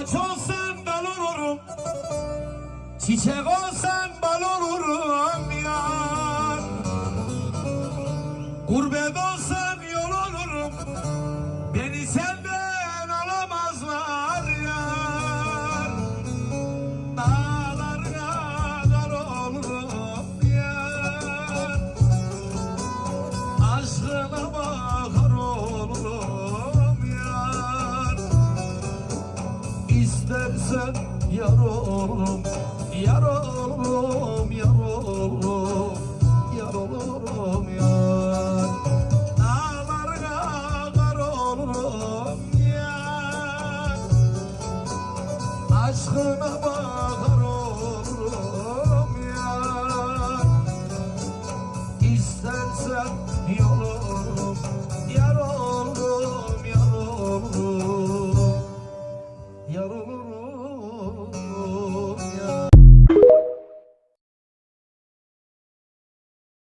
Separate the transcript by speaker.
Speaker 1: Ağaç olsam ben olurum. Çiçek olsam ben olurum yar. Gurbet olsam yol olurum. Beni senden alamazlar yar. Dağlar kadar olurum yar. Aşkına İstersen yar olurum Yar olurum, yar olurum Yar olurum yar. Dağlar kadar olurum yar. Aşkına bakar olurum yar. İstersen yol